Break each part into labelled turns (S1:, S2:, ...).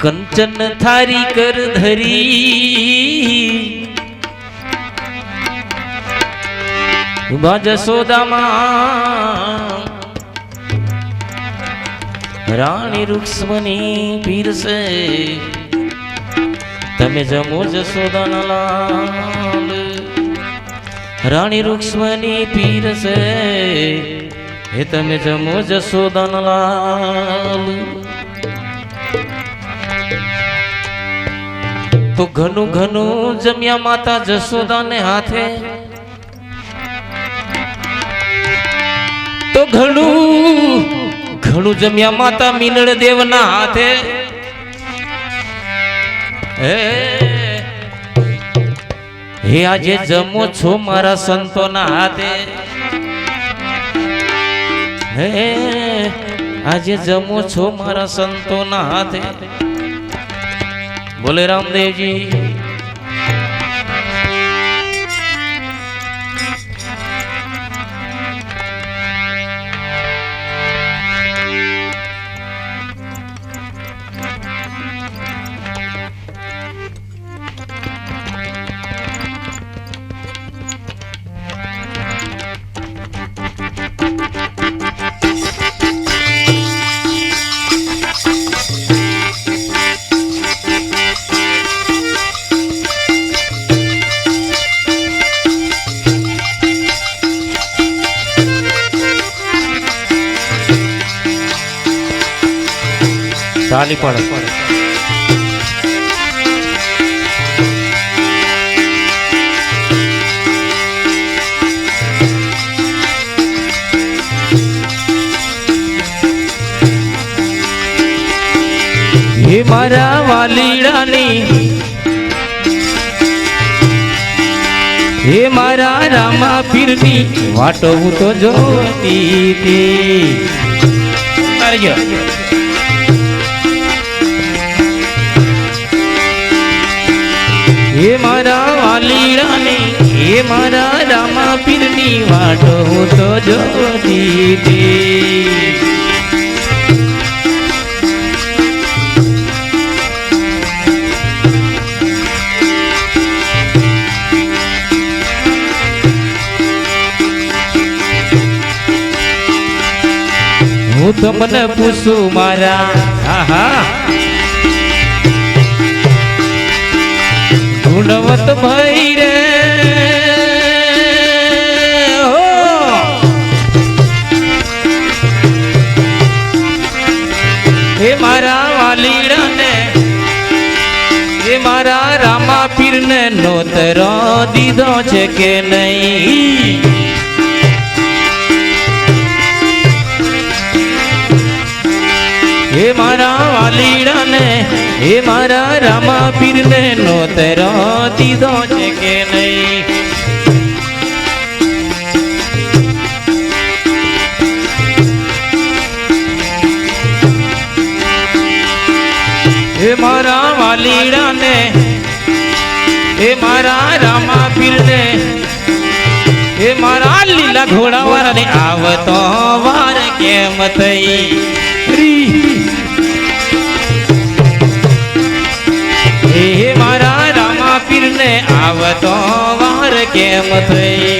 S1: કંચન થારી કર ધરી. ઊભા જશોદામાં રાણી રૂક્ષ્મણી પીરસે. તમે જમો જશોદાના લાલ રાણી રૂક્ષ્મણી પીરસે. હે, તમે જમો જશોદાના લાલ તો ઘણું ઘણું જમ્યા માતા જશોદાને હાથે. તો ઘણું ઘણું જમ્યા માતા મીનળ દેવના હાથે. હે આજે જમો છો મારા સંતોના હાથે. હે, આજે જમો છો મારા સંતોના હાથે. બોલે રામદેવજી. તાલી પડે. હે મારા વાલીડાની હે મારા રામા પીરની વાટો હું તો. જોતી હતી હે મારા વાલીડાને, હે મારા રામા પીરની વાટો હું તો જોતી હતી. હું તમને પૂછું મારા, હા હા. ગુણવત ભાઈ રે. હે. મારા વાલીડાને, હે મારા રામા પીરને નોતરો દીધો છે કે નહીં? હે મારા વાલીડાને હે મારા રામા પીરને નોતરો દીધો છે કે નહીં? હે મારા વાલીડાને, હે મારા રામા પીરને, હે મારા લીલા ઘોડા ઘોડાવાળાને આવતો વાર કેમ થઈ? પીરને આવતો વાર કેમ થઈ?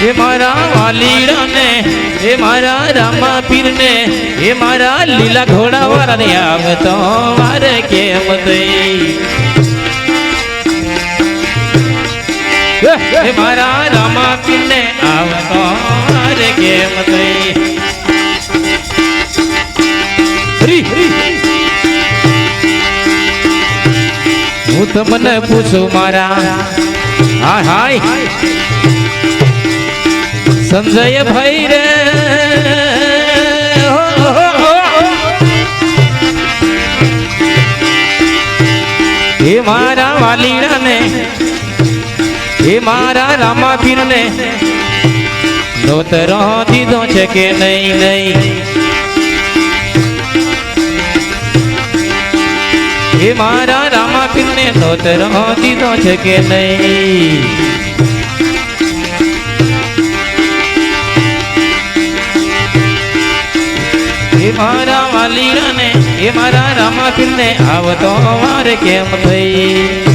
S1: હે મારા વાલીડાને, હે મારા રામા પીરને હે મારા લીલા ઘોડાવાળાને આવતો વાર કેમ થઈ? મારા રામા પીરને આવતો વાર કેમ થઈ? તમને પૂછું મારા. હાય હાય. સંજય ભાઈ રે. હો, મારા વાલીડાને હે. મારા રામા પીરને નોતરો દીધો છે કે નહીં નહીં. હે મારા પીરને નોતરો દીધો છે કે નહીં. મારા વાલીડાને એ મારા રામાપીરને આવતો વાર કેમ થઈ?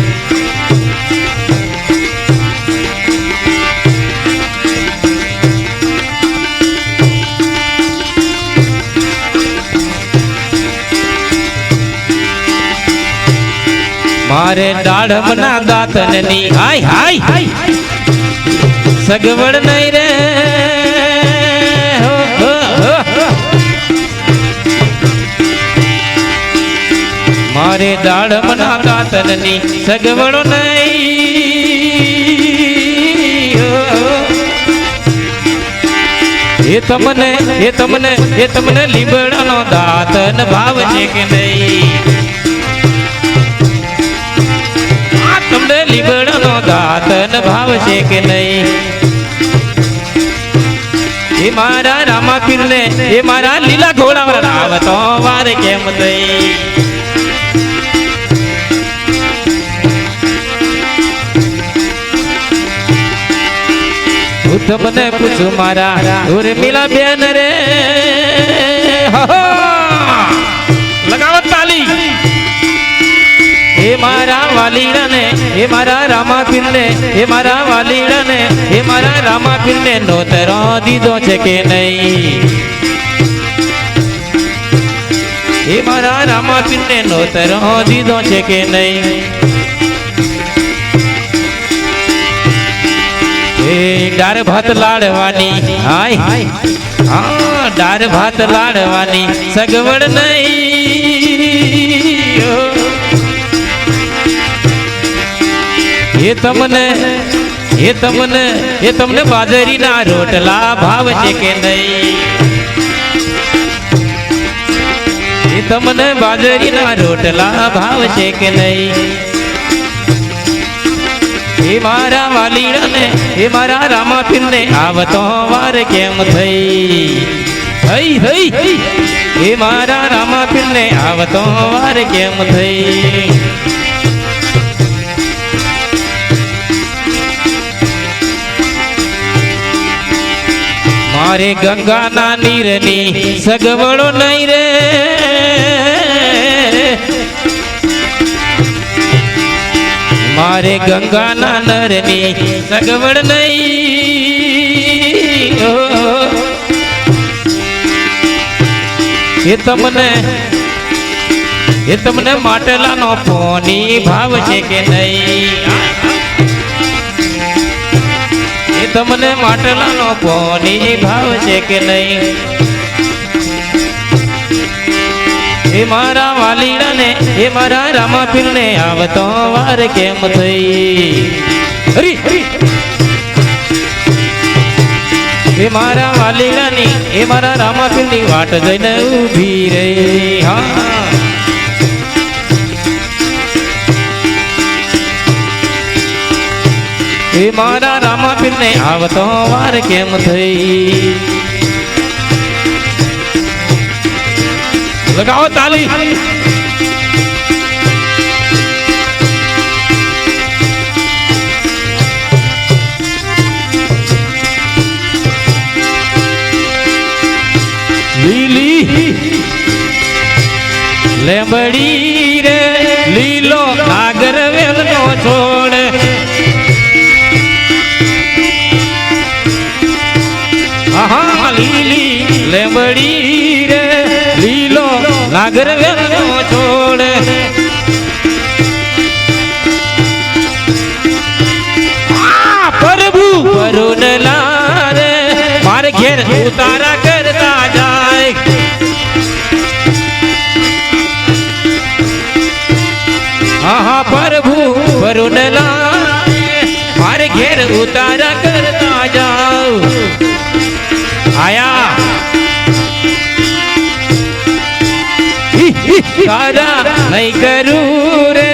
S1: મારે દાઢમના દાંતનની હાય હાય. સગવડ નહીં રે. મારે દાઢમના દાંતનની સગવડો નહીં. હો. એ તમને એ તમને એ તમને લીમડાનો દાંતન ભાવ છે કે નહીં? તમને લીમડાનો દાંતન ભાવ છે કે નહીં? એ મારા રામા ને એ મારા લીલા ઘોડા આવતો વાર કેમ થઈ તમને પૂછું મારા ઉર્મિલા બેન રે. હો. તાલી. મારા વાલીડાને એ મારા રામા રામાપીરને એ મારા વાલીડાને એ મારા રામા રામાપીરને નોતરો દીધો છે કે નહીં? એ મારા રામા રામાપીરને નોતરો દીધો છે કે નહીં? એ ડાર ભાત લાડવાની, હાય હા, ડાર ભાત લાડવાની સગવડ નહીં. એ તમને એ તમને એ તમને બાજરીના રોટલા ભાવ છે કે નહીં? એ તમને બાજરીના રોટલા ભાવ છે કે નહીં? એ મારા વાલીડાને એ મારા રામાપીરને આવતો વાર કેમ થઈ? હઈ હઈ એ મારા રામાપીરને આવતો વાર કેમ થઈ? મારે ગંગાના નીરની સગવડો નહીં રે. મારે ગંગાના નરની સગવડ નહીં. એ તમને એ તમને માટલાનો પોની ભાવ છે કે નહીં? તમને માટલાનો પોની ભાવ છે કે નહીં? એ મારા વાલીડાને, એ મારા રામાપીરને આવતો વાર કેમ થઈ? હરી હરી એ મારા વાલીડાની, એ મારા રામાપીરની વાટ જઈને ઊભી રહી. હા. એ મારા રામાપીરને આવતો વાર કેમ થઈ? લગાવો તાલી. લીલી લેબડી રે લીલો નાગર વેલનો છોડ. પ્રભુ વરુણ લારે મારે ઘેર ઉતારા કરતા જાય. હા પ્રભુ વરુણ લારે મારે ઘેર ઉતારા તારા નહીં કરું રે.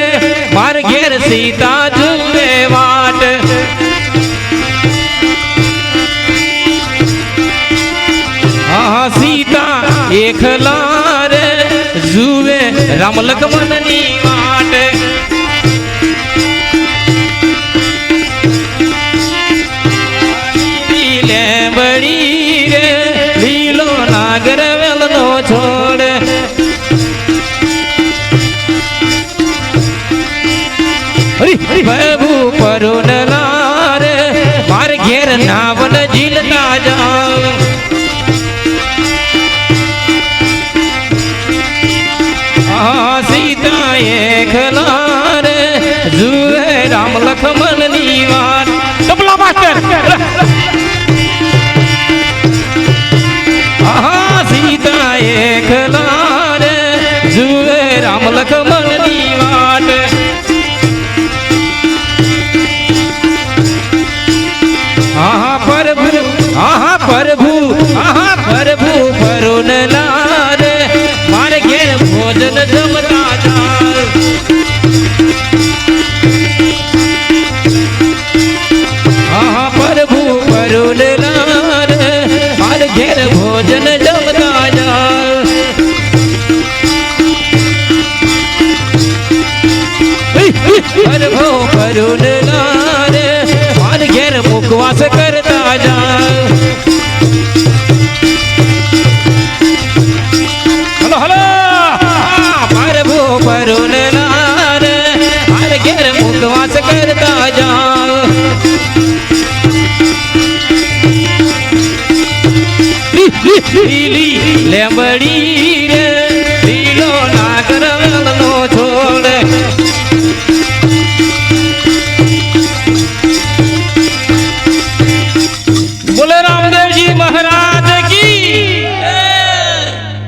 S1: માર ઘેર સીતા જુલે વાટ. હા સીતા એકલા રે. જુવે રામ લક્ષ્મણની વાટ প্রভু લીલી લેમડી